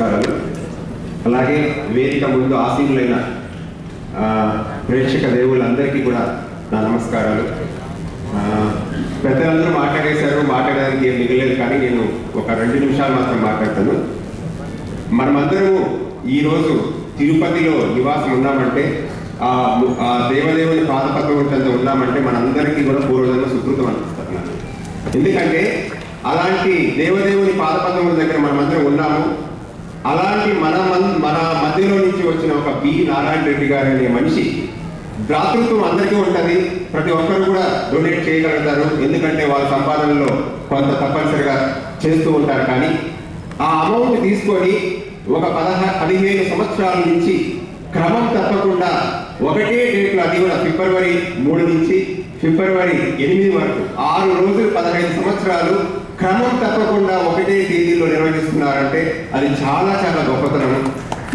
నమస్కారాలు అలాగే వేదిక ముందు ఆసీనులైన ఆ, ప్రేక్షక దేవుళ్ళందరికీ కూడా నా నమస్కారాలు. ఆ, పెద్దలందరూ మాట్లాడేశారు మాట్లాడడానికి ఏం మిగలేదు కానీ నేను ఒక రెండు నిమిషాలు మాత్రం మాట్లాడతాను. మనమందరము ఈరోజు తిరుపతిలో నివాసం ఉన్నామంటే ఆ ఆ దేవదేవుని పాదపద్మం చెంద ఉన్నామంటే మనందరికీ కూడా పూర్వజన్మ సుకృతం అనిపిస్తుంది. ఎందుకంటే అలాంటి దేవదేవుని పాదపద్మముల దగ్గర మనమందరం ఉన్నాము. అలాంటి మన మన మధ్యలో నుంచి వచ్చిన ఒక బి. నారాయణ రెడ్డి గారు అనే మనిషి దాతృత్వం అందరికీ ఉంటుంది. ప్రతి ఒక్కరు కూడా డొనేట్ చేయగలుగుతారు. ఎందుకంటే వాళ్ళ సంపాదనలో కొంత తప్పనిసరిగా చేస్తూ ఉంటారు. కానీ ఆ అమౌంట్ తీసుకొని ఒక పదహ పదిహేను సంవత్సరాల నుంచి క్రమం తప్పకుండా ఒకటే డేట్లో అది కూడా ఫిబ్రవరి మూడు నుంచి ఫిబ్రవరి ఎనిమిది వరకు ఆరు రోజులు పదహైదు సంవత్సరాలు క్రమం తప్పకుండా ఒకటే తేదీలో నిర్వహిస్తున్నారంటే అది చాలా చాలా గొప్పతనం.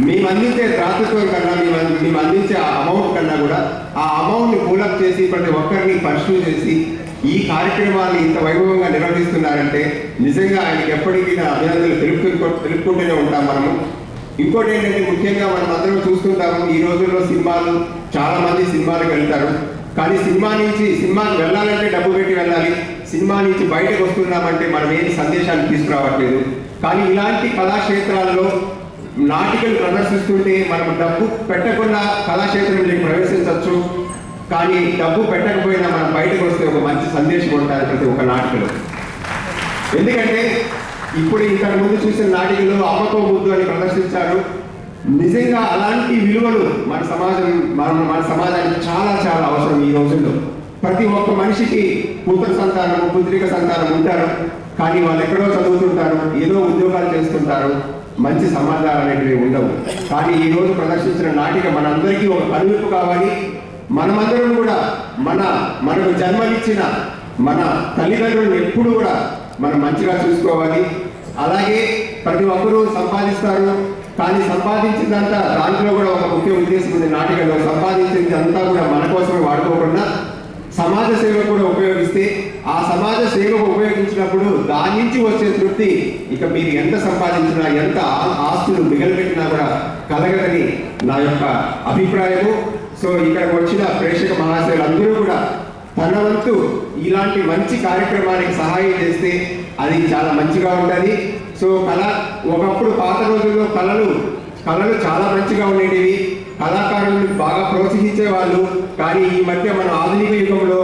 మేము అందించే దాతృత్వం కన్నా మేము మేము అందించే ఆ అమౌంట్ కన్నా కూడా ఆ అమౌంట్ని పూలప్ చేసి ప్రతి ఒక్కరిని పరిశీలి చేసి ఈ కార్యక్రమాన్ని ఇంత వైభవంగా నిర్వహిస్తున్నారంటే నిజంగా ఆయనకి ఎప్పటికీ నా అభినందనలు తెలుపుతూ తెలుపుకుంటూనే ఉంటాం మనము. ఇంకోటి ఏంటంటే ముఖ్యంగా మనం అందరం చూస్తుంటాము ఈ రోజుల్లో సినిమాలు చాలా మంది సినిమాలకు వెళ్తారు. కానీ సినిమా నుంచి సినిమాకి వెళ్ళాలంటే డబ్బు పెట్టి వెళ్ళాలి. సినిమా నుంచి బయటకు వస్తున్నామంటే మనం ఏం సందేశాన్ని తీసుకురావట్లేదు. కానీ ఇలాంటి కళాక్షేత్రాలలో నాటికలు ప్రదర్శిస్తుంటే మనం డబ్బు పెట్టకుండా కళాక్షేత్రంలోకి ప్రవేశించవచ్చు. కానీ డబ్బు పెట్టకపోయినా మనం బయటకు వస్తే ఒక మంచి సందేశం ఉంటుంది ప్రతి ఒక్క నాటికలో. ఎందుకంటే ఇప్పుడు ఇంతకు ముందు చూసిన నాటికలు అమ్మకో ముద్దు అని ప్రదర్శించారు. నిజంగా అలాంటి విలువలు మన సమాజం మన మన సమాజానికి చాలా చాలా అవసరం ఈ రోజుల్లో. ప్రతి ఒక్క మనిషికి కూతురు సంతానం పుత్రిక సంతానం ఉంటారు. కానీ వాళ్ళు ఎక్కడో చదువుతుంటారు ఏదో ఉద్యోగాలు చేస్తుంటారు. మంచి సంబంధాలు అనేటివి ఉండవు. కానీ ఈ రోజు ప్రదర్శించిన నాటిక మనందరికీ ఒక కనువిప్పు కావాలి. మనమందరం కూడా మన మనకు జన్మనిచ్చిన మన తల్లిదండ్రులను ఎప్పుడు కూడా మనం మంచిగా చూసుకోవాలి. అలాగే ప్రతి ఒక్కరూ సంపాదిస్తారు. కానీ సంపాదించిందంతా దాంట్లో కూడా ఒక ముఖ్య ఉద్దేశం ఉంది. నాటికలో సంపాదించింది అంతా కూడా మన కోసమే వాడుకోకుండా సమాజ సేవ కూడా ఉపయోగిస్తే ఆ సమాజ సేవకు ఉపయోగించినప్పుడు దాని నుంచి వచ్చే తృప్తి ఇక మీరు ఎంత సంపాదించినా ఎంత ఆస్తులు మిగలబెట్టినా కూడా కలగదని నా యొక్క అభిప్రాయము. సో ఇక్కడ వచ్చిన ప్రేక్షక మహాశయులందరూ కూడా తన వంతు ఇలాంటి మంచి కార్యక్రమానికి సహాయం చేస్తే అది చాలా మంచిగా ఉంటుంది. సో కళ ఒకప్పుడు పాత రోజుల్లో కళలు కళలు చాలా మంచిగా ఉండేటివి. కళాకారులను బాగా ప్రోత్సహించే వాళ్ళు కానీ ఈ మధ్య మన ఆధునిక యుగంలో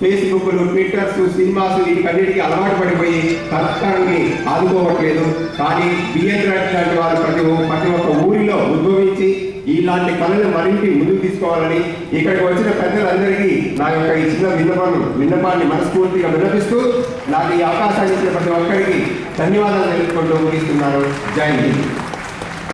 ఫేస్బుక్లు ట్విట్టర్స్ సినిమాస్ కన్నిటికి అలవాటు పడిపోయి కళాకారుల్ని ఆదుకోవట్లేదు. కానీ బిఎన్ లాంటి వాళ్ళు ప్రతి ప్రతి ఒక్క ఊరిలో ఉద్భవించి ఇలాంటి కళలు మరింటి ముందుకు తీసుకోవాలని ఇక్కడికి వచ్చిన పెద్దలందరికీ నా యొక్క ఈ చిన్న విన్నపం విన్నపాన్ని మనస్ఫూర్తిగా విన్నపిస్తూ నాకు ఈ అవకాశాన్ని ఇచ్చిన ప్రతి ఒక్కరికి ధన్యవాదాలు తెలుపుకుంటూ ముగిస్తున్నాను. జై హింద్.